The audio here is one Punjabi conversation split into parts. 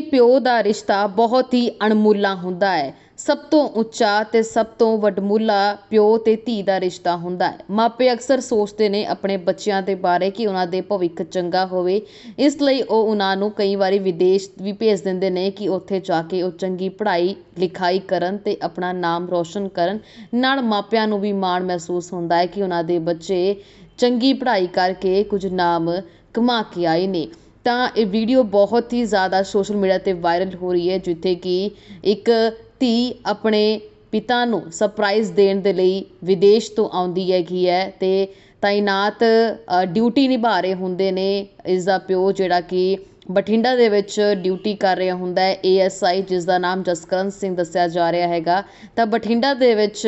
ਪਿਓ ਦਾ ਰਿਸ਼ਤਾ ਬਹੁਤ ਹੀ ਅਣਮੁੱਲਾ ਹੁੰਦਾ ਹੈ। ਸਭ ਤੋਂ ਉੱਚਾ ਤੇ ਸਭ ਤੋਂ ਵਡਮੁੱਲਾ ਪਿਓ ਤੇ ਧੀ ਦਾ ਰਿਸ਼ਤਾ ਹੁੰਦਾ ਹੈ। ਮਾਪੇ ਅਕਸਰ ਸੋਚਦੇ ਨੇ ਆਪਣੇ ਬੱਚਿਆਂ ਦੇ ਬਾਰੇ ਕਿ ਉਹਨਾਂ ਦੇ ਭਵਿੱਖ ਚੰਗਾ ਹੋਵੇ। ਇਸ ਲਈ ਉਹ ਉਹਨਾਂ ਨੂੰ ਕਈ ਵਾਰੀ ਵਿਦੇਸ਼ ਵੀ ਭੇਜ ਦਿੰਦੇ ਨੇ ਕਿ ਉੱਥੇ ਜਾ ਕੇ ਉਹ ਚੰਗੀ ਪੜ੍ਹਾਈ, ਲਿਖਾਈ ਕਰਨ ਤੇ ਆਪਣਾ ਨਾਮ ਰੌਸ਼ਨ ਕਰਨ। ਨਾਲ ਮਾਪਿਆਂ ਨੂੰ ਵੀ ਮਾਣ ਮਹਿਸੂਸ ਹੁੰਦਾ ਹੈ ਕਿ ਉਹਨਾਂ ਦੇ ਬੱਚੇ ਚੰਗੀ ਪੜ੍ਹਾਈ ਕਰਕੇ ਕੁਝ ਨਾਮ ਕਮਾ ਕੇ ਆਏ ਨੇ। ਤਾਂ ਇਹ ਵੀਡੀਓ ਬਹੁਤ ਹੀ ਜ਼ਿਆਦਾ ਸੋਸ਼ਲ ਮੀਡੀਆ ਤੇ ਵਾਇਰਲ ਹੋ ਰਹੀ ਹੈ, ਜਿੱਥੇ ਕਿ ਇੱਕ ਧੀ ਆਪਣੇ ਪਿਤਾ ਨੂੰ ਸਰਪ੍ਰਾਈਜ਼ ਦੇਣ ਦੇ ਲਈ ਵਿਦੇਸ਼ ਤੋਂ ਆਉਂਦੀ ਹੈਗੀ ਹੈ ਅਤੇ ਤਾਇਨਾਤ ਡਿਊਟੀ ਨਿਭਾ ਰਹੇ ਹੁੰਦੇ ਨੇ ਇਸ ਦਾ ਪਿਓ ਜਿਹੜਾ ਕਿ ਬਠਿੰਡਾ ਦੇ ਵਿੱਚ ਡਿਊਟੀ ਕਰ ਰਿਹਾ ਹੁੰਦਾ ਹੈ ਏਐਸਆਈ, ਜਿਸ ਦਾ ਨਾਮ ਜਸਕਰਨ ਸਿੰਘ ਦੱਸਿਆ ਜਾ ਰਿਹਾ ਹੈਗਾ। ਤਾਂ ਬਠਿੰਡਾ ਦੇ ਵਿੱਚ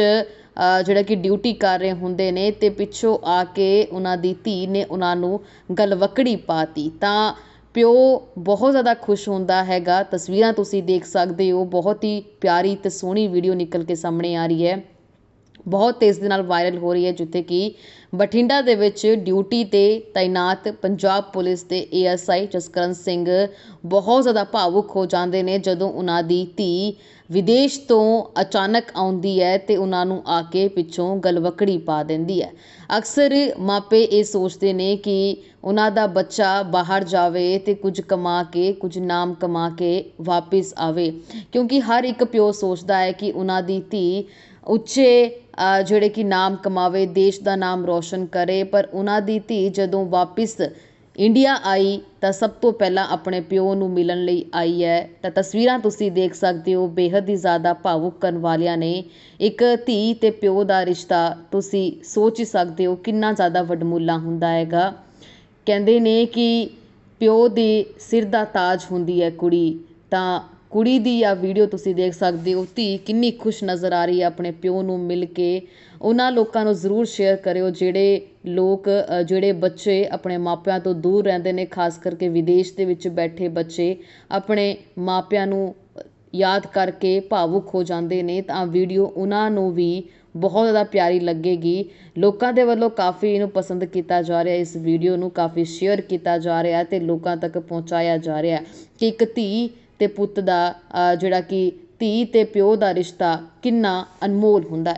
ਜਿਹੜਾ ਕਿ ਡਿਊਟੀ ਕਰ ਰਹੇ ਹੁੰਦੇ ਨੇ ਤੇ ਪਿੱਛੋਂ ਆ ਕੇ ਉਹਨਾਂ ਦੀ ਧੀ ਨੇ ਉਹਨਾਂ ਨੂੰ ਗਲਵਕੜੀ ਪਾਤੀ। ਤਾਂ ਪਿਓ ਬਹੁਤ ਜ਼ਿਆਦਾ ਖੁਸ਼ ਹੁੰਦਾ ਹੈਗਾ। ਤਸਵੀਰਾਂ ਤੁਸੀਂ ਦੇਖ ਸਕਦੇ ਹੋ। ਬਹੁਤ ਹੀ ਪਿਆਰੀ ਤੇ ਸੋਹਣੀ ਵੀਡੀਓ ਨਿਕਲ ਕੇ ਸਾਹਮਣੇ ਆ ਰਹੀ ਹੈ। ਬਹੁਤ ਤੇਜ਼ ਦੇ ਨਾਲ ਵਾਇਰਲ ਹੋ ਰਹੀ ਹੈ, ਜਿੱਥੇ ਕਿ ਬਠਿੰਡਾ ਦੇ ਵਿੱਚ ਡਿਊਟੀ ਤੇ ਤਾਇਨਾਤ ਪੰਜਾਬ ਪੁਲਿਸ ਦੇ ਏਐਸਆਈ ਜਸਕਰਨ ਸਿੰਘ ਬਹੁਤ ਜ਼ਿਆਦਾ ਭਾਵੁਕ ਹੋ ਜਾਂਦੇ ਨੇ ਜਦੋਂ ਉਹਨਾਂ ਦੀ ਧੀ ਵਿਦੇਸ਼ ਤੋਂ ਅਚਾਨਕ ਆਉਂਦੀ ਹੈ ਤੇ ਉਹਨਾਂ ਨੂੰ ਆ ਕੇ ਪਿੱਛੋਂ ਗਲਵਕੜੀ ਪਾ ਦਿੰਦੀ ਹੈ। ਅਕਸਰ ਮਾਪੇ ਇਹ ਸੋਚਦੇ ਨੇ ਕਿ ਉਹਨਾਂ ਦਾ ਬੱਚਾ ਬਾਹਰ ਜਾਵੇ ਤੇ ਕੁਝ ਕਮਾ ਕੇ, ਕੁਝ ਨਾਮ ਕਮਾ ਕੇ ਵਾਪਿਸ ਆਵੇ, ਕਿਉਂਕਿ ਹਰ ਇੱਕ ਪਿਓ ਸੋਚਦਾ ਹੈ ਕਿ ਉਹਨਾਂ ਦੀ ਧੀ ਉੱਚੇ ਜਿਹੜੇ ਕਿ ਨਾਮ ਕਮਾਵੇ, ਦੇਸ਼ ਦਾ ਨਾਮ ਰੌਸ਼ਨ ਕਰੇ, ਪਰ ਉਹਨਾਂ ਦੀ ਧੀ ਜਦੋਂ ਵਾਪਿਸ ਇੰਡੀਆ ਆਈ ਤਾਂ ਸਭ ਤੋਂ ਪਹਿਲਾਂ ਆਪਣੇ ਪਿਓ ਨੂੰ ਮਿਲਣ ਲਈ ਆਈ ਹੈ। ਤਾਂ ਤਸਵੀਰਾਂ ਤੁਸੀਂ ਦੇਖ ਸਕਦੇ ਹੋ, ਬੇਹੱਦ ਹੀ ਜ਼ਿਆਦਾ ਭਾਵੁਕ ਕਰਨ ਵਾਲਿਆਂ ਨੇ ਇੱਕ ਧੀ ਅਤੇ ਪਿਓ ਦਾ ਰਿਸ਼ਤਾ। ਤੁਸੀਂ ਸੋਚ ਹੀ ਸਕਦੇ ਹੋ ਕਿੰਨਾ ਜ਼ਿਆਦਾ ਵਡਮੁੱਲਾ ਹੁੰਦਾ ਹੈਗਾ। ਕਹਿੰਦੇ ਨੇ ਕਿ ਪਿਓ ਦੇ ਸਿਰ ਦਾ ਤਾਜ ਹੁੰਦੀ ਹੈ ਕੁੜੀ, ਤਾਂ ਕੁੜੀ ਦੀ ਆ ਵੀਡੀਓ ਤੁਸੀਂ ਦੇਖ ਸਕਦੇ ਹੋ, ਧੀ ਕਿੰਨੀ ਖੁਸ਼ ਨਜ਼ਰ ਆ ਰਹੀ ਹੈ ਆਪਣੇ ਪਿਓ ਨੂੰ ਮਿਲ ਕੇ। ਉਹਨਾਂ ਲੋਕਾਂ ਨੂੰ ਜ਼ਰੂਰ ਸ਼ੇਅਰ ਕਰਿਓ ਜਿਹੜੇ ਲੋਕ ਜਿਹੜੇ ਬੱਚੇ ਆਪਣੇ ਮਾਪਿਆਂ ਤੋਂ ਦੂਰ ਰਹਿੰਦੇ ਨੇ, ਖਾਸ ਕਰਕੇ ਵਿਦੇਸ਼ ਦੇ ਵਿੱਚ ਬੈਠੇ ਬੱਚੇ ਆਪਣੇ ਮਾਪਿਆਂ ਨੂੰ ਯਾਦ ਕਰਕੇ ਭਾਵੁਕ ਹੋ ਜਾਂਦੇ ਨੇ ਤਾਂ ਵੀਡੀਓ ਉਹਨਾਂ ਨੂੰ ਵੀ ਬਹੁਤ ਜ਼ਿਆਦਾ ਪਿਆਰੀ ਲੱਗੇਗੀ। ਲੋਕਾਂ ਦੇ ਵੱਲੋਂ ਕਾਫੀ ਇਹਨੂੰ ਪਸੰਦ ਕੀਤਾ ਜਾ ਰਿਹਾ, ਇਸ ਵੀਡੀਓ ਨੂੰ ਕਾਫੀ ਸ਼ੇਅਰ ਕੀਤਾ ਜਾ ਰਿਹਾ ਤੇ ਲੋਕਾਂ ਤੱਕ ਪਹੁੰਚਾਇਆ ਜਾ ਰਿਹਾ ਕਿ ਇੱਕ ਧੀ ਤੇ ਪੁੱਤ ਦਾ ਜਿਹੜਾ ਕਿ ਧੀ ਅਤੇ ਪਿਓ ਦਾ ਰਿਸ਼ਤਾ ਕਿੰਨਾ ਅਨਮੋਲ ਹੁੰਦਾ